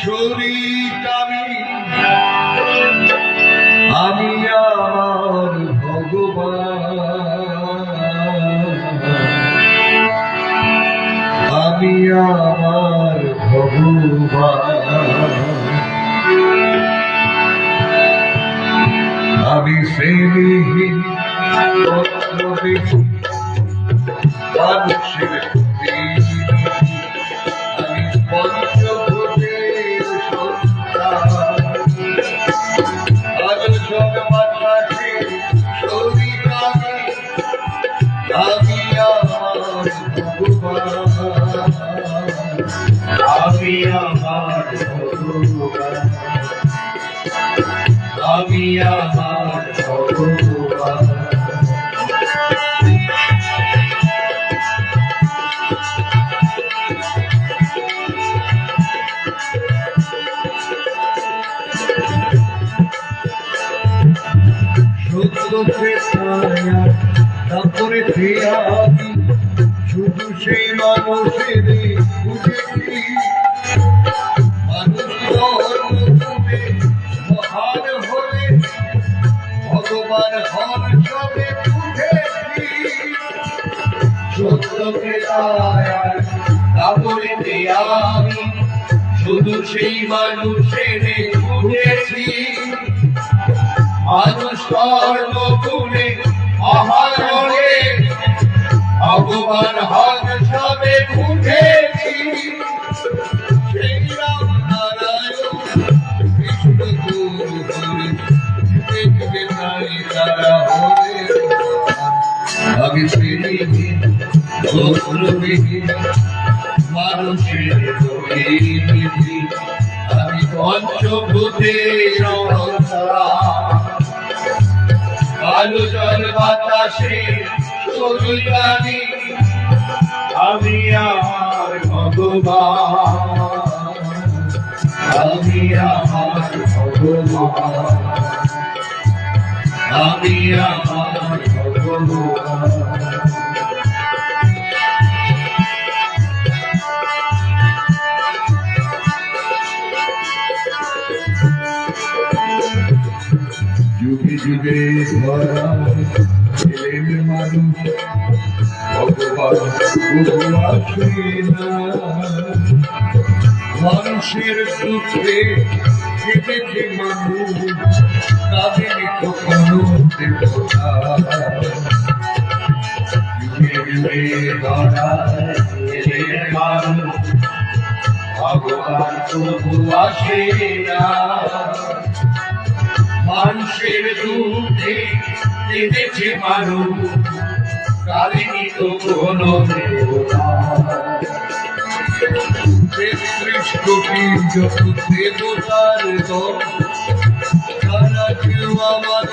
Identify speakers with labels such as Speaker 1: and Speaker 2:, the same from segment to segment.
Speaker 1: শরীর আমি আমি আমার ভগবান। আমি আমার মানুষের ভগবান সত্যকে ছায়া তারপরে আমি শুধু সেই মানুষের ঘুরেছি মানুষ
Speaker 2: কর্ম করে মহারণে ভগবান হন সবে বুঝেছি
Speaker 1: মানুষের আমি পঞ্চভূতের
Speaker 2: আলো জল বাতাসে সরিয়ানি আমি আমার ভগবান আমি আমার ভগবান, আমি আমার ভগবান।
Speaker 1: যুগে ধরা ছেলের মানুষ ভগবান প্রভু আসে না মানুষের মানুষ কাঁদেনি কখনো দেবতা যুগে
Speaker 2: ভগবান প্রভু আসে না। মানুষের দুঃখে কেঁদেছে মানুষ। কালিনী তো কোনো
Speaker 1: দেবতার তারা কেউ আমার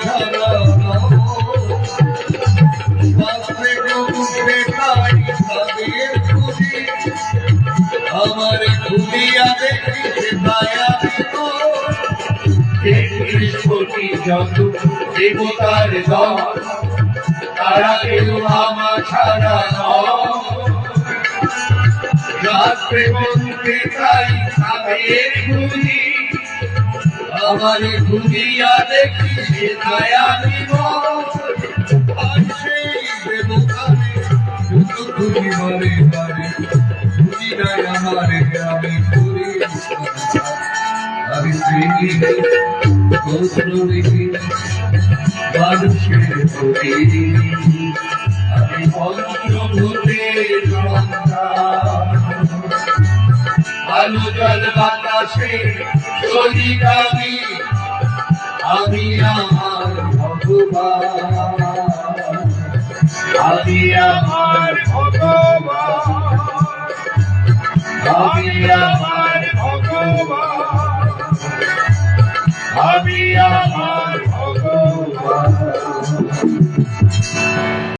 Speaker 1: খুঁজি আমার খুঁজিয়া দেখিছে তাই
Speaker 2: কোটি যত দেবতার দল, তারা কেউ আমার ছাড়া নয়। বলতে চাই তাদের খুঁজি
Speaker 1: আমার
Speaker 2: খুঁজিয়া দেখি সে আমি
Speaker 1: যত খুঁজি মারে মারে খুঁজি নাই আমারে আমি করি আমি শ্রীহীন গোত্রবিহীন মানুষের প্রতিনিধি
Speaker 2: আমি পঞ্চভূতের আলো জল বাতাসে শরীর আমি
Speaker 1: আমি আমার ভগবান,
Speaker 2: আমি আমার ভগবান, আমি আমার